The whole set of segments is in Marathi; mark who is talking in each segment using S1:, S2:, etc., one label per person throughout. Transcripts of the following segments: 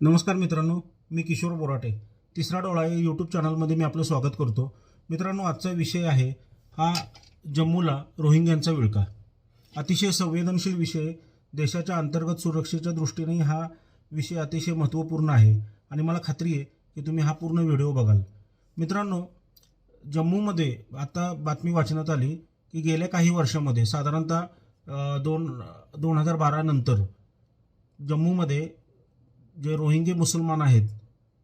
S1: नमस्कार मित्रांनो मी किशोर बोराटे. तिसरा डोळा या यूट्यूब चॅनलमध्ये मी आपलं स्वागत करतो. मित्रांनो आजचा विषय आहे हा जम्मूला रोहिंग्यांचा विळका अतिशय संवेदनशील विषय देशाच्या अंतर्गत सुरक्षेच्या दृष्टीने हा विषय अतिशय महत्त्वपूर्ण आहे आणि मला खात्री आहे की तुम्ही हा पूर्ण व्हिडिओ बघाल. मित्रांनो जम्मूमध्ये आता बातमी वाचण्यात आली की गेल्या काही वर्षामध्ये साधारणतः दोन दोन हजार बारानंतर जम्मूमध्ये जे रोहिंगे मुसलमान आहेत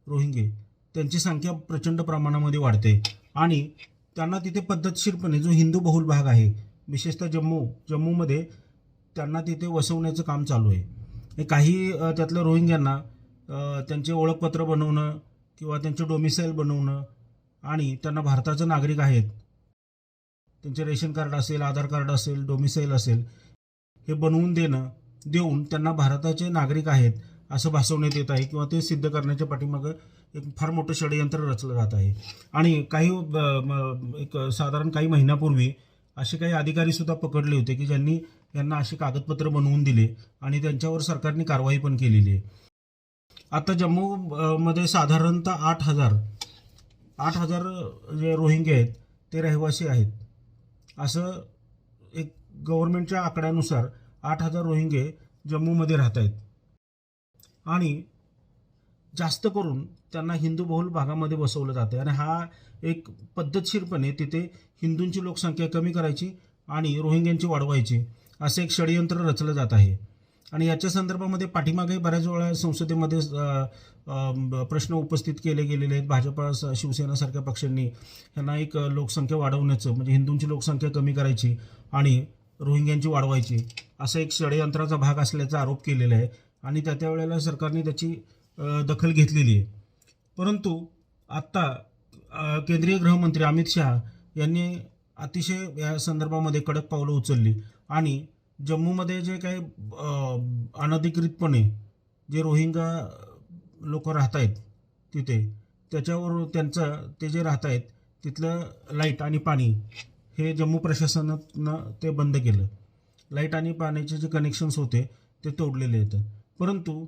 S1: रोहिंगे त्यांची संख्या प्रचंड प्रमाणामध्ये वाढते. आणि त्यांना तिथे पद्धतशीरपणे जो हिंदू बहुल भाग आहे विशेषतः जम्मू जम्मूमध्ये त्यांना तिथे वसवण्याचं काम चालू आहे. हे काही त्यातल्या रोहिंग्यांना त्यांचे ओळखपत्र बनवणं किंवा त्यांचे डोमिसाईल बनवणं आणि त्यांना भारताचे नागरिक आहेत त्यांचे रेशन कार्ड असेल आधार कार्ड असेल डोमिसाईल असेल हे बनवून देणं देऊन त्यांना भारताचे नागरिक आहेत. असं भासवण्यात येत आहे किंवा ते सिद्ध करण्याच्या पाठीमागं एक फार मोठं षडयंत्र रचलं जात आहे. आणि काही म, एक साधारण काही महिन्यापूर्वी असे काही अधिकारी सुद्धा पकडले होते की ज्यांनी यांना अशी कागदपत्र बनवून दिले आणि त्यांच्यावर सरकारने कारवाई पण केलेली आहे. आता जम्मू मध्ये साधारणतः आठ हजार आठ हजार जे रोहिंगे आहेत ते रहिवासी आहेत. असं एक गव्हर्नमेंटच्या आकड्यानुसार आठ हजार रोहिंगे जम्मूमध्ये राहत आहेत आणि जास्त करून त्यांना हिंदू बहुल भागामध्ये बसवलं जाते आणि हा एक पद्धतशीरपणे तिथे हिंदूंची लोकसंख्या कमी करायची आणि रोहिंग्यांची वाढवायची असं एक षडयंत्र रचलं जात आहे. आणि याच्या संदर्भामध्ये पाठीमागे बऱ्याच वेळा संसदेमध्ये प्रश्न उपस्थित केले गेलेले आहेत. भाजपा शिवसेनासारख्या पक्षांनी यांना एक लोकसंख्या वाढवण्याचं म्हणजे हिंदूंची लोकसंख्या कमी करायची आणि रोहिंग्यांची वाढवायची असा एक षडयंत्राचा भाग असल्याचा आरोप केलेला आहे. आणि त्या त्या वेळेला सरकारने त्याची दखल घेतलेली आहे. परंतु आत्ता केंद्रीय गृहमंत्री अमित शहा यांनी अतिशय या संदर्भामध्ये कडक पावलं उचलली. आणि जम्मूमध्ये जे काही अनधिकृतपणे जे रोहिंगा लोक राहत आहेत तिथे त्याच्यावर त्यांचं ते जे राहत आहेत तिथलं लाइट आणि पाणी हे जम्मू प्रशासनानं ते बंद केलं. लाइट आणि पाण्याचे जे कनेक्शन्स होते ते तोडलेले आहेत. परंतु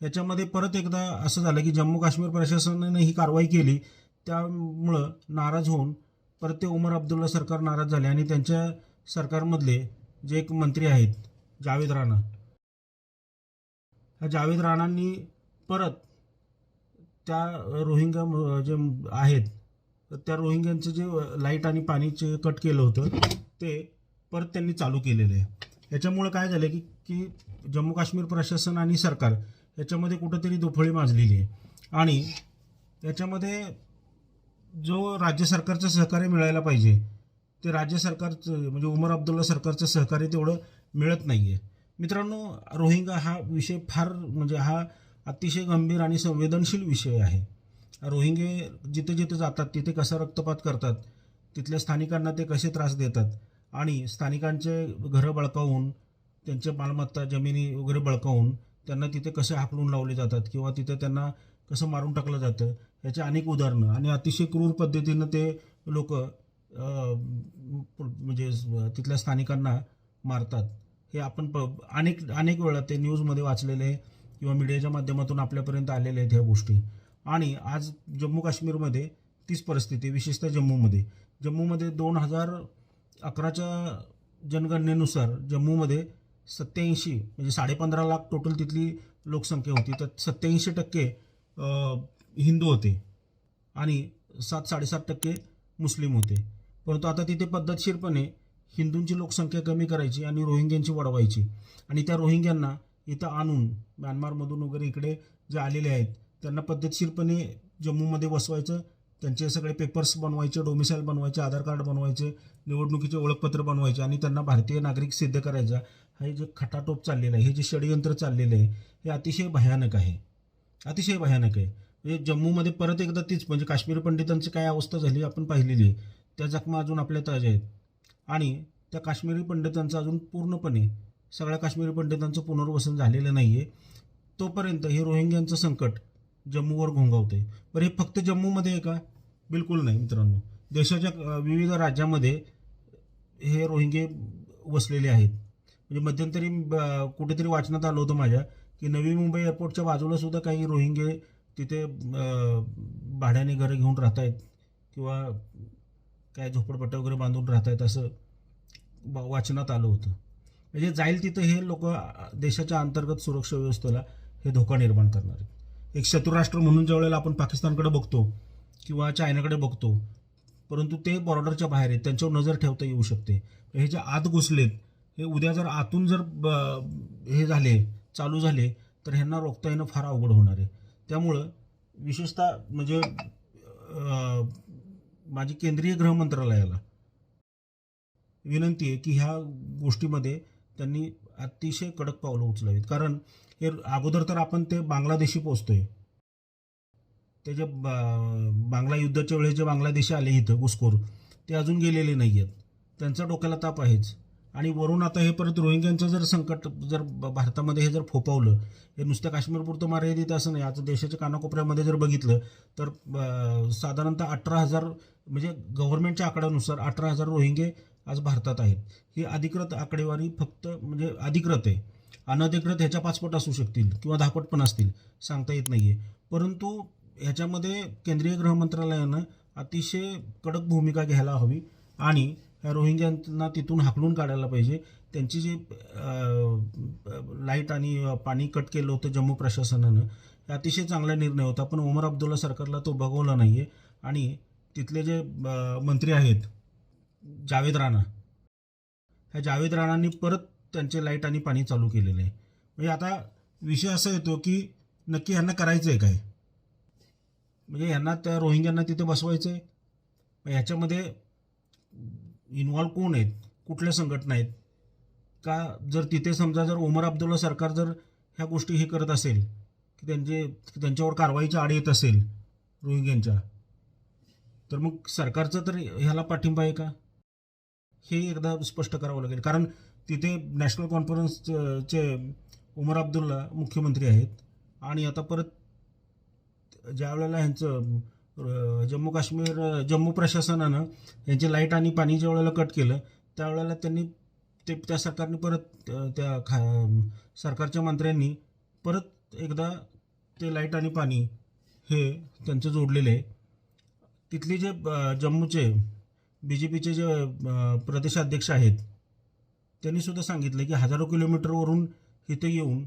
S1: याच्यामध्ये परत एकदा असं झालं की जम्मू काश्मीर प्रशासनाने ही कारवाई केली. त्यामुळं नाराज होऊन परत ते उमर अब्दुल्ला सरकार नाराज झाले आणि त्यांच्या सरकारमधले जे एक मंत्री आहेत जावेद राणा ह्या जावेद राणांनी परत त्या रोहिंग्या जे आहेत त्या रोहिंग्यांचं जे लाइट आणि पाणीचे कट केलं होतं ते परत त्यांनी चालू केलेलं आहे. याच्यामुळं काय झालं की की जम्मू काश्मीर प्रशासन आणि सरकार याच्यामध्ये कुठंतरी दुफळी माजलेली आहे. आणि याच्यामध्ये जो राज्य सरकारचं सहकार्य मिळायला पाहिजे ते राज्य सरकारचं म्हणजे उमर अब्दुल्ला सरकारचं सहकार्य तेवढं मिळत नाही आहे मित्रांनो रोहिंगा हा विषय फार म्हणजे हा अतिशय गंभीर आणि संवेदनशील विषय आहे. रोहिंगे जिथे जिथे जातात तिथे कसा रक्तपात करतात तिथल्या स्थानिकांना ते कसे त्रास देतात आणि स्थानिकांचे घरं बळकावून त्यांचे मालमत्ता जमिनी वगैरे बळकावून त्यांना तिथे कसे हाकलून लावले जातात किंवा तिथे त्यांना कसं मारून टाकलं जातं याचे अनेक उदाहरणं. आणि अतिशय क्रूर पद्धतीनं ते लोक म्हणजे तिथल्या स्थानिकांना मारतात. हे आपण प अनेक अनेक वेळा ते न्यूजमध्ये वाचलेले किंवा मीडियाच्या माध्यमातून आपल्यापर्यंत आलेल्या आहेत ह्या गोष्टी. आणि आज जम्मू काश्मीरमध्ये तीच परिस्थिती विशेषतः जम्मूमध्ये. जम्मूमध्ये दोन हजार अकराच्या जनगणनेनुसार जम्मूमध्ये सत्याऐंशी म्हणजे साडेपंधरा लाख टोटल तिथली लोकसंख्या होती. तर सत्याऐंशी टक्के हिंदू होते आणि सात साडेसात टक्के मुस्लिम होते. परंतु आता तिथे पद्धतशीरपणे हिंदूंची लोकसंख्या कमी करायची आणि रोहिंग्यांची वाढवायची. आणि त्या रोहिंग्यांना इथं आणून म्यानमारमधून वगैरे इकडे जे आलेले आहेत त्यांना पद्धतशीरपणे जम्मूमध्ये वसवायचं त्यांचे सगळे पेपर्स बनवायचे डोमिसाईल बनवायचे आधार कार्ड बनवायचे निवडणुकीचे ओळखपत्र बनवायचे आणि त्यांना भारतीय नागरिक सिद्ध करायचा. हे जे खटाटोप चाललेलं आहे हे जे षडयंत्र चाललेलं आहे हे अतिशय भयानक आहे. अतिशय भयानक आहे. म्हणजे जम्मूमध्ये परत एकदा तीच म्हणजे काश्मीर पंडितांची काय अवस्था झाली आपण पाहिलेली आहे. त्या जखमा अजून आपल्या ताज्या आहेत. आणि त्या काश्मीरी पंडितांचं अजून पूर्णपणे सगळ्या काश्मीरी पंडितांचं पुनर्वसन झालेलं नाही आहे तोपर्यंत हे रोहिंग्यांचं संकट जम्मूवर घोंगावते बरं हे फक्त जम्मूमध्ये आहे का? बिलकुल नाही मित्रांनो. देशाच्या विविध राज्यामध्ये हे रोहिंगे वसलेले आहेत. म्हणजे मध्यंतरी ब- कुठेतरी वाचनात आलं होतं माझ्या की नवी मुंबई एअरपोर्टच्या बाजूला सुद्धा काही रोहिंगे तिथे भाड्याने घरं घेऊन राहत आहेत किंवा काय झोपडपट्ट्या वगैरे बांधून राहत आहेत असं वाचनात आलं होतं. म्हणजे जाईल तिथं हे लोक देशाच्या अंतर्गत सुरक्षा व्यवस्थेला हे धोका निर्माण करणार आहेत. एक शत्रुराष्ट्र म्हणून ज्यावेळेला आपण पाकिस्तानकडे बघतो किंवा चायनाकडे बघतो परंतु ते बॉर्डरच्या बाहेर आहेत त्यांच्यावर नजर ठेवता येऊ शकते. हे जे आत घुसलेत हे उद्या जर आतून जर ब- हे झाले चालू झाले तर ह्यांना रोखता येणं फार अवघड होणार आहे. त्यामुळं विशेषतः म्हणजे माझी केंद्रीय गृह मंत्रालयाला विनंती आहे की ह्या गोष्टीमध्ये त्यांनी अतिशय कडक पावलं उचलावीत. कारण हे अगोदर तर आपण ते बांगलादेशी पोचतोय ते जे बा- बांगला युद्धाच्या वेळेस जे बांगलादेशी आले इथं घुसखोर ते अजून गेलेले नाही आहेत त्यांचा डोक्याला ताप आहेच. आणि वरून आता हे परत रोहिंग्यांचं जर संकट जर भारतामध्ये हे जर फोपावलं हे नुसतं काश्मीरपुरतं मर्यादित असं नाही आता देशाच्या कानाकोपऱ्यामध्ये जर बघितलं तर साधारणतः अठरा हजार म्हणजे गव्हर्नमेंटच्या आकड्यानुसार अठरा हजार रोहिंगे आज भारतात आहेत. ही अधिकृत आकडेवारी फक्त म्हणजे अधिकृत आहे. अनधिकृत ह्याच्या पाचपट असू शकतील किंवा दहापट पण असतील सांगता येत नाही आहे परंतु ह्याच्यामध्ये केंद्रीय गृहमंत्रालयानं अतिशय कडक भूमिका घ्यायला हवी आणि ह्या रोहिंग्यांना तिथून हाकलून काढायला पाहिजे. त्यांची जी लाइट आणि पाणी कट केलं होतं जम्मू प्रशासनानं हे अतिशय चांगला निर्णय होता. पण उमर अब्दुल्ला सरकारला तो बघवला नाही आहे आणि तिथले जे मंत्री आहेत जावेद राणा ह्या जावेद राणांनी परत त्यांचे लाइट आणि पाणी चालू केलेलं आहे. म्हणजे आता विषय असा येतो की नक्की ह्यांना करायचं आहे काय? म्हणजे ह्यांना त्या रोहिंग्यांना तिथे बसवायचं आहे मग ह्याच्यामध्ये इन्व्हॉल्व कोण आहेत? कुठल्या संघटना आहेत? का जर तिथे समजा जर उमर अब्दुल्ला सरकार जर ह्या गोष्टी हे करत असेल की त्यांचे त्यांच्यावर कारवाईच्या आड येत असेल रोहिंग्यांच्या तर मग सरकारचं तर ह्याला पाठिंबा आहे का? हे एकदा स्पष्ट करावं लागेल. कारण तिथे नॅशनल कॉन्फरन्सचे उमर अब्दुल्ला मुख्यमंत्री आहेत. आणि आता परत ज्या वेळेला ह्यांचं जम्मू काश्मीर जम्मू प्रशासनानं यांची लाइट आणि पाणी ज्या वेळेला कट केलं त्यावेळेला त्यांनी ते त्या सरकारने परत त्या खा सरकारच्या मंत्र्यांनी परत एकदा ते लाइट आणि पाणी हे त्यांचं जोडलेलं आहे. तिथले जे जम्मूचे बी जे पीचे जे प्रदेशाध्यक्ष आहेत त्यांनी सुद्धा सांगितलं की हजारो किलोमीटरवरून इथे येऊन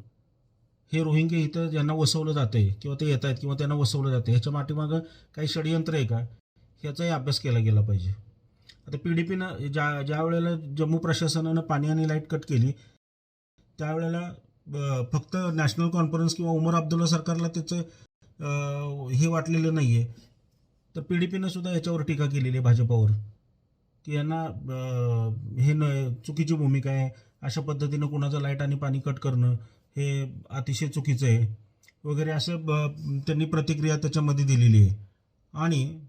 S1: हे रोहिंगे इथं ज्यांना वसवलं जाते किंवा ते येत आहेत किंवा त्यांना वसवलं जाते ह्याच्या पाठीमागं काही षडयंत्र आहे का? ह्याचाही अभ्यास केला गेला पाहिजे. आता पी डी पीनं ज्या ज्या वेळेला जम्मू प्रशासनानं पाणी आणि लाइट कट केली त्यावेळेला फक्त नॅशनल कॉन्फरन्स किंवा उमर अब्दुल्ला सरकारला त्याचं हे वाटलेलं नाही आहे तर पी डी पीनं सुद्धा याच्यावर टीका केलेली आहे भाजपावर की यांना हे न चुकीची भूमिका आहे अशा पद्धतीनं कुणाचं लाइट आणि पाणी कट करणं हे अतिशय चुकीचं आहे. वगैरे असं ब- त्यांनी प्रतिक्रिया त्याच्यामध्ये दिलेली आहे. आणि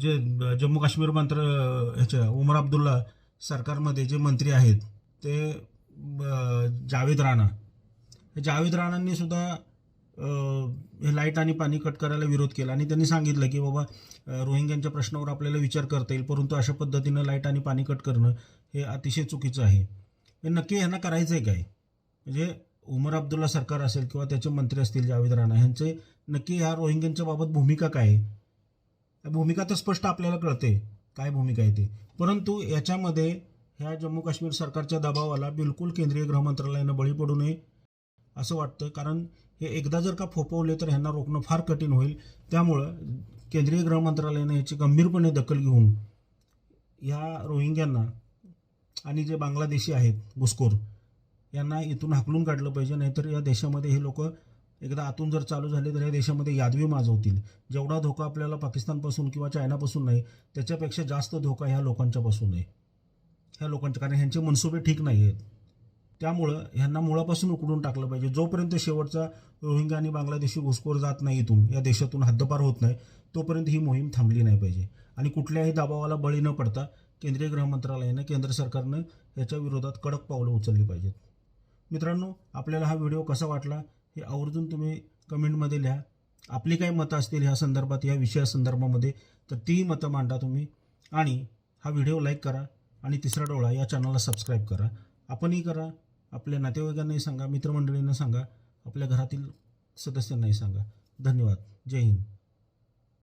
S1: जे जम्मू काश्मीर मंत्र ह्याच्या उमर अब्दुल्ला सरकारमध्ये जे मंत्री आहेत ते जावेद राणा. जावेद राणांनी सुद्धा हे लाइट आणि पाणी कट करायला विरोध केला. आणि त्यांनी सांगितलं की बाबा रोहिंग्यांच्या प्रश्नावर आपल्याला विचार करता येईल परंतु अशा पद्धतीनं लाइट आणि पाणी कट करणं हे अतिशय चुकीचं आहे. हे नक्की ह्यांना करायचं आहे काय? म्हणजे उमर अब्दुल्ला सरकार असेल किंवा त्याचे मंत्री असतील जावेद राणा ह्यांचे नक्की ह्या रोहिंग्यांच्या बाबत भूमिका काय आहे? या भूमिका तर स्पष्ट आपल्याला कळते काय भूमिका आहे ती. परंतु याच्यामध्ये ह्या जम्मू काश्मीर सरकारच्या दबावाला बिलकुल केंद्रीय गृहमंत्रालयानं बळी पडू नये असं वाटतं कारण हे एकदा जर का फोपवले तर ह्यांना रोखणं फार कठीण होईल. त्यामुळं केंद्रीय गृहमंत्रालयानं याची गंभीरपणे दखल घेऊन ह्या रोहिंग्यांना आणि जे बांगलादेशी आहेत घुसखोर यांना इथून हाकलून काढलं पाहिजे नाहीतर या देशामध्ये हे लोक एकदा आतून जर चालू झाले तर या देशामध्ये यादवी माजवतील. जेवढा धोका आपल्याला पाकिस्तानपासून किंवा चायनापासून नाही त्याच्यापेक्षा जास्त धोका ह्या लोकांच्यापासून आहे. ह्या लोकांच्या कारण ह्यांचे मनसुबे ठीक नाही आहेत. त्यामुळं ह्यांना मुळापासून उकडून टाकलं पाहिजे. जोपर्यंत शेवटचा रोहिंगा आणि बांगलादेशी घुसखोर जात नाही इथून या देशातून हद्दपार होत नाही तोपर्यंत ही मोहीम थांबली नाही पाहिजे. आणि कुठल्याही दबावाला बळी न पडता केंद्रीय गृह मंत्रालयानं केंद्र सरकारनं याच्या विरोधात कडक पावलं उचलली पाहिजेत. मित्रांनो आपल्याला हा व्हिडिओ कसा वाटला हे आवर्जून तुम्ही कमेंटमध्ये लिहा. आपली काही मतं असतील ह्या संदर्भात या विषयासंदर्भामध्ये तर तीही मतं मांडा तुम्ही. आणि हा व्हिडिओ लाईक करा आणि तिसरा डोळा या चॅनलला सबस्क्राईब करा. आपणही करा. आपल्या नातेवाईकांनाही सांगा मित्रमंडळींना सांगा. आपल्या घरातील सदस्यांनाही सांगा. धन्यवाद. जय हिंद.